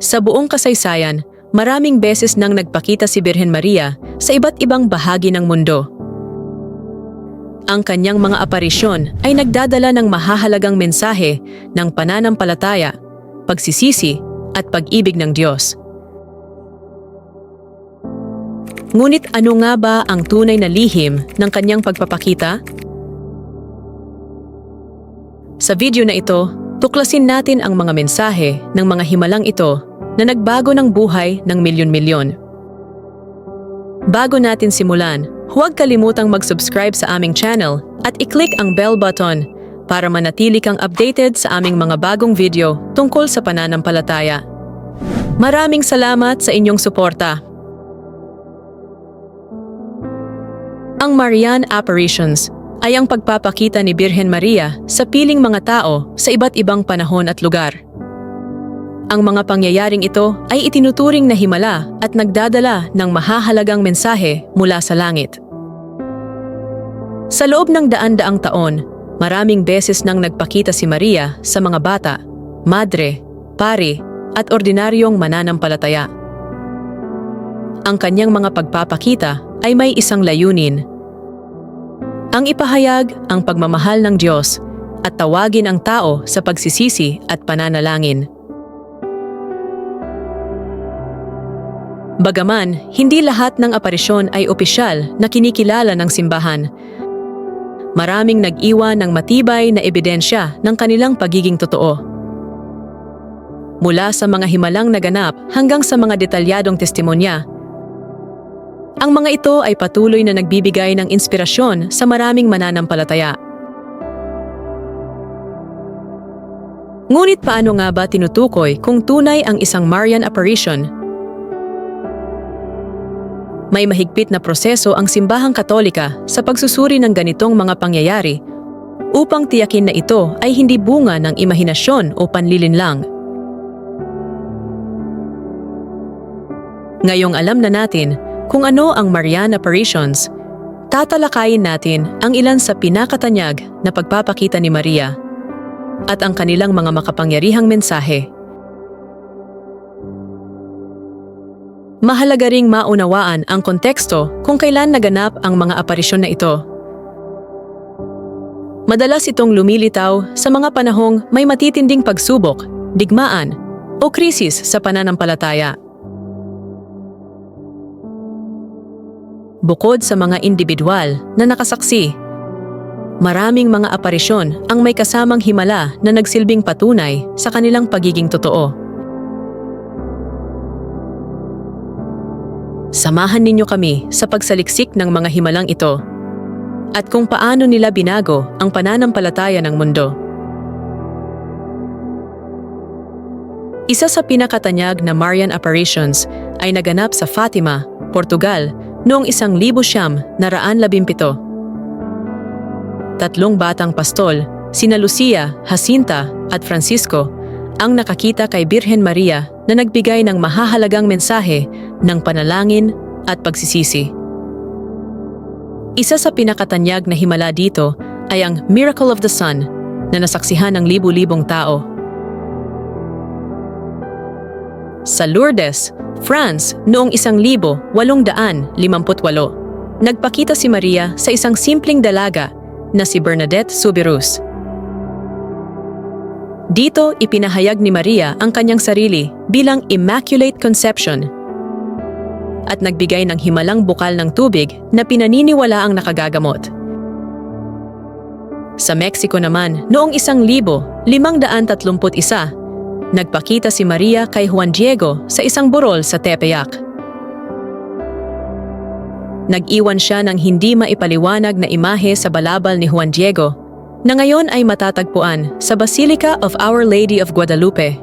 Sa buong kasaysayan, maraming beses nang nagpakita si Birhen Maria sa iba't ibang bahagi ng mundo. Ang kanyang mga aparisyon ay nagdadala ng mahahalagang mensahe ng pananampalataya, pagsisisi at pag-ibig ng Diyos. Ngunit ano nga ba ang tunay na lihim ng kanyang pagpapakita? Sa video na ito, tuklasin natin ang mga mensahe ng mga himalang ito na nagbago ng buhay ng milyon-milyon. Bago natin simulan, huwag kalimutang mag-subscribe sa aming channel at i-click ang bell button para manatili kang updated sa aming mga bagong video tungkol sa pananampalataya. Maraming salamat sa inyong suporta. Ang Marian Apparitions ay ang pagpapakita ni Birhen Maria sa piling mga tao sa iba't ibang panahon at lugar. Ang mga pangyayaring ito ay itinuturing na himala at nagdadala ng mahahalagang mensahe mula sa langit. Sa loob ng daan-daang taon, maraming beses nang nagpakita si Maria sa mga bata, madre, pari, at ordinaryong mananampalataya. Ang kanyang mga pagpapakita ay may isang layunin. Ang ipahayag ang pagmamahal ng Diyos at tawagin ang tao sa pagsisisi at pananalangin. Bagaman, hindi lahat ng aparisyon ay opisyal na kinikilala ng simbahan. Maraming nag-iwan ng matibay na ebidensya ng kanilang pagiging totoo. Mula sa mga himalang naganap hanggang sa mga detalyadong testimonya, ang mga ito ay patuloy na nagbibigay ng inspirasyon sa maraming mananampalataya. Ngunit paano nga ba tinutukoy kung tunay ang isang Marian apparition may mahigpit na proseso ang simbahang katolika sa pagsusuri ng ganitong mga pangyayari upang tiyakin na ito ay hindi bunga ng imahinasyon o panlilinlang. Ngayong alam na natin kung ano ang Marian Apparitions, tatalakayin natin ang ilan sa pinakatanyag na pagpapakita ni Maria at ang kanilang mga makapangyarihang mensahe. Mahalaga ring maunawaan ang konteksto kung kailan naganap ang mga aparisyon na ito. Madalas itong lumilitaw sa mga panahong may matitinding pagsubok, digmaan, o krisis sa pananampalataya. Bukod sa mga individual na nakasaksi, maraming mga aparisyon ang may kasamang himala na nagsilbing patunay sa kanilang pagiging totoo. Samahan ninyo kami sa pagsaliksik ng mga himalang ito at kung paano nila binago ang pananampalataya ng mundo. Isa sa pinakatanyag na Marian apparitions ay naganap sa Fatima, Portugal noong isang libo siyam na raan labimpito. Tatlong batang pastol, sina Lucia, Jacinta at Francisco, ang nakakita kay Birhen Maria na nagbigay ng mahahalagang mensahe ng panalangin at pagsisisi. Isa sa pinakatanyag na himala dito ay ang Miracle of the Sun na nasaksihan ng libu-libong tao. Sa Lourdes, France, noong 1858, nagpakita si Maria sa isang simpleng dalaga na si Bernadette Soubirous. Dito ipinahayag ni Maria ang kanyang sarili bilang Immaculate Conception at nagbigay ng himalang bukal ng tubig na pinaniniwala ang nakagagamot. Sa Mexico naman, noong 1531, nagpakita si Maria kay Juan Diego sa isang burol sa Tepeyac. Nag-iwan siya ng hindi maipaliwanag na imahe sa balabal ni Juan Diego na ngayon ay matatagpuan sa Basilica of Our Lady of Guadalupe,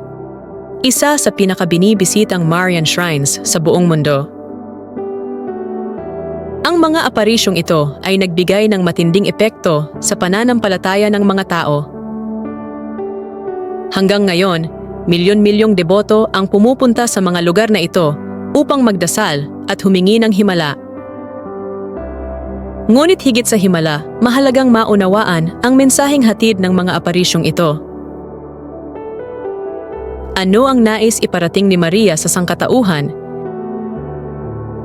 isa sa pinakabinibisitang Marian shrines sa buong mundo. Ang mga aparisyong ito ay nagbigay ng matinding epekto sa pananampalataya ng mga tao. Hanggang ngayon, milyon-milyong deboto ang pumupunta sa mga lugar na ito upang magdasal at humingi ng himala Ngunit higit sa himala, mahalagang maunawaan ang mensaheng hatid ng mga aparisyong ito. Ano ang nais iparating ni Maria sa sangkatauhan?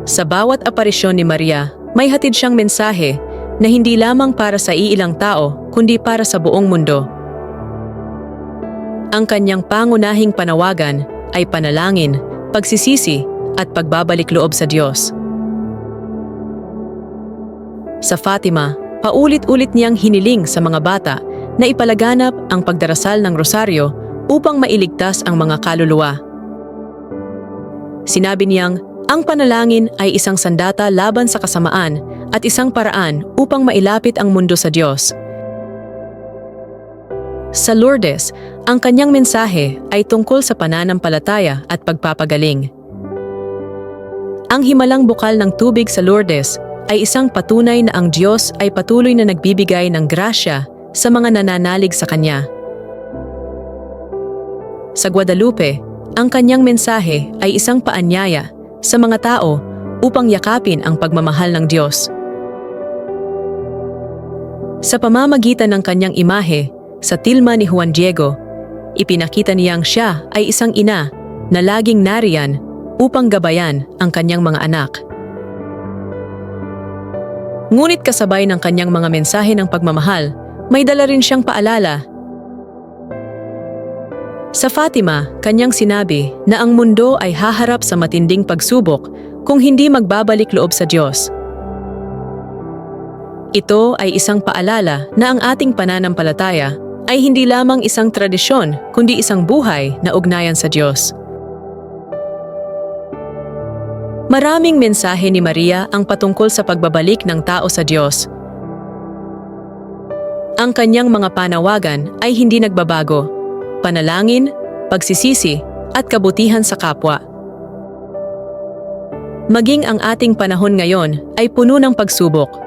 Sa bawat aparisyon ni Maria, may hatid siyang mensahe na hindi lamang para sa iilang tao, kundi para sa buong mundo. Ang kanyang pangunahing panawagan ay panalangin, pagsisisi at pagbabalik loob sa Diyos. Sa Fatima, paulit-ulit niyang hiniling sa mga bata na ipalaganap ang pagdarasal ng rosaryo upang mailigtas ang mga kaluluwa. Sinabi niyang, ang panalangin ay isang sandata laban sa kasamaan at isang paraan upang mailapit ang mundo sa Diyos. Sa Lourdes, ang kanyang mensahe ay tungkol sa pananampalataya at pagpapagaling. Ang himalang bukal ng tubig sa Lourdes ay isang patunay na ang Diyos ay patuloy na nagbibigay ng grasya sa mga nananalig sa Kanya. Sa Guadalupe, ang kanyang mensahe ay isang paanyaya sa mga tao upang yakapin ang pagmamahal ng Diyos. Sa pamamagitan ng kanyang imahe, sa tilma ni Juan Diego, ipinakita niyang siya ay isang ina na laging nariyan upang gabayan ang kanyang mga anak. Ngunit kasabay ng kanyang mga mensahe ng pagmamahal, may dala rin siyang paalala sa Fatima, kanyang sinabi na ang mundo ay haharap sa matinding pagsubok kung hindi magbabalik loob sa Diyos. Ito ay isang paalala na ang ating pananampalataya ay hindi lamang isang tradisyon kundi isang buhay na ugnayan sa Diyos. Maraming mensahe ni Maria ang patungkol sa pagbabalik ng tao sa Diyos. Ang kanyang mga panawagan ay hindi nagbabago panalangin, pagsisisi, at kabutihan sa kapwa. Maging ang ating panahon ngayon ay puno ng pagsubok.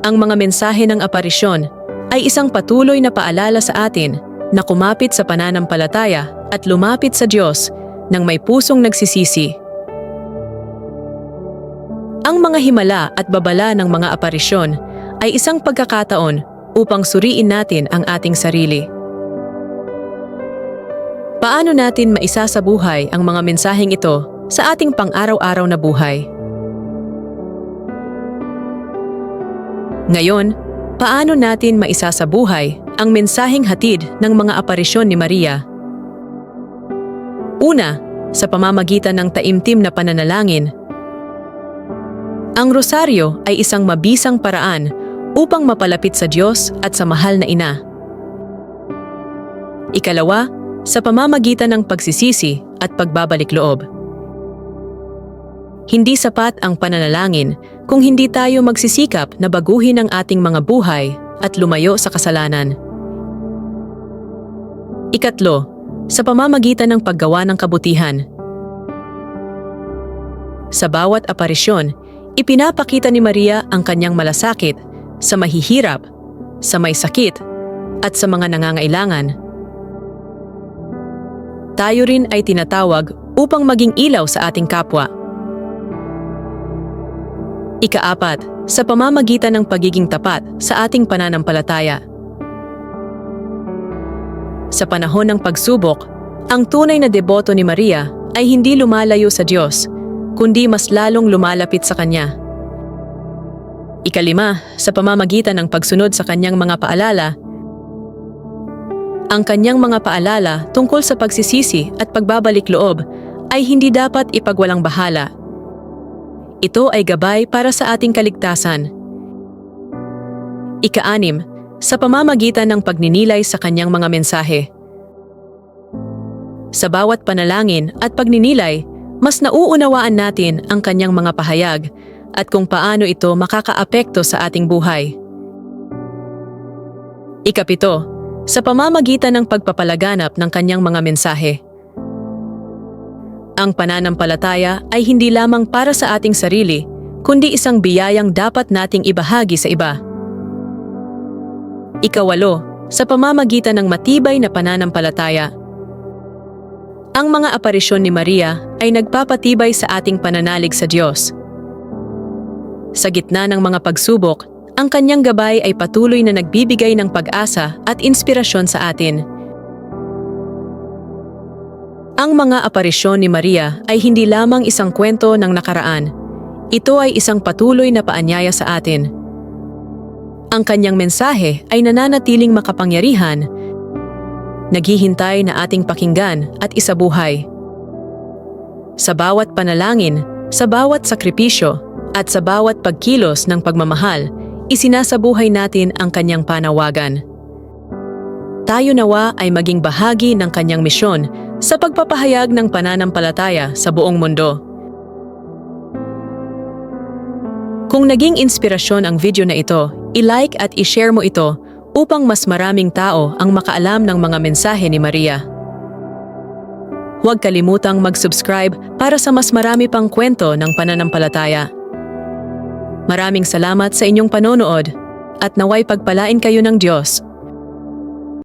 Ang mga mensahe ng aparisyon ay isang patuloy na paalala sa atin na kumapit sa pananampalataya at lumapit sa Diyos ng may pusong nagsisisi. Ang mga himala at babala ng mga aparisyon ay isang pagkakataon upang suriin natin ang ating sarili. Paano natin maisasabuhay ang mga mensaheng ito sa ating pang-araw-araw na buhay? Ngayon, paano natin maisasabuhay ang mensaheng hatid ng mga aparisyon ni Maria? Una, sa pamamagitan ng taimtim na pananalangin. Ang rosaryo ay isang mabisang paraan upang mapalapit sa Diyos at sa mahal na ina. Ikalawa, sa pamamagitan ng pagsisisi at pagbabalik loob. Hindi sapat ang pananalangin kung hindi tayo magsisikap na baguhin ang ating mga buhay at lumayo sa kasalanan. Ikatlo, sa pamamagitan ng paggawa ng kabutihan. Sa bawat aparisyon, ipinapakita ni Maria ang kanyang malasakit sa mahihirap, sa may sakit, at sa mga nangangailangan. Tayo rin ay tinatawag upang maging ilaw sa ating kapwa. Ikaapat, sa pamamagitan ng pagiging tapat sa ating pananampalataya. Sa panahon ng pagsubok, ang tunay na deboto ni Maria ay hindi lumalayo sa Diyos, kundi mas lalong lumalapit sa Kanya. Ikalima, sa pamamagitan ng pagsunod sa kanyang mga paalala, ang kanyang mga paalala tungkol sa pagsisisi at pagbabalik loob ay hindi dapat ipagwalang bahala. Ito ay gabay para sa ating kaligtasan. Ikaanim, sa pamamagitan ng pagninilay sa kanyang mga mensahe. Sa bawat panalangin at pagninilay, mas nauunawaan natin ang kanyang mga pahayag at kung paano ito makakaapekto sa ating buhay. Ikapito, sa pamamagitan ng pagpapalaganap ng kanyang mga mensahe. Ang pananampalataya ay hindi lamang para sa ating sarili, kundi isang biyayang dapat nating ibahagi sa iba. Ikawalo, sa pamamagitan ng matibay na pananampalataya. Ang mga aparisyon ni Maria ay nagpapatibay sa ating pananalig sa Diyos Sa gitna ng mga pagsubok, ang kanyang gabay ay patuloy na nagbibigay ng pag-asa at inspirasyon sa atin. Ang mga aparisyon ni Maria ay hindi lamang isang kwento ng nakaraan. Ito ay isang patuloy na paanyaya sa atin. Ang kanyang mensahe ay nananatiling makapangyarihan, naghihintay na ating pakinggan at isabuhay. Sa bawat panalangin, sa bawat sakripisyo, at sa bawat pagkilos ng pagmamahal, isinasabuhay natin ang kanyang panawagan. Tayo nawa ay maging bahagi ng kanyang misyon sa pagpapahayag ng pananampalataya sa buong mundo. Kung naging inspirasyon ang video na ito, i-like at i-share mo ito upang mas maraming tao ang makaalam ng mga mensahe ni Maria. Huwag kalimutang mag-subscribe para sa mas marami pang kwento ng pananampalataya. Maraming salamat sa inyong panonood at naway pagpalain kayo ng Diyos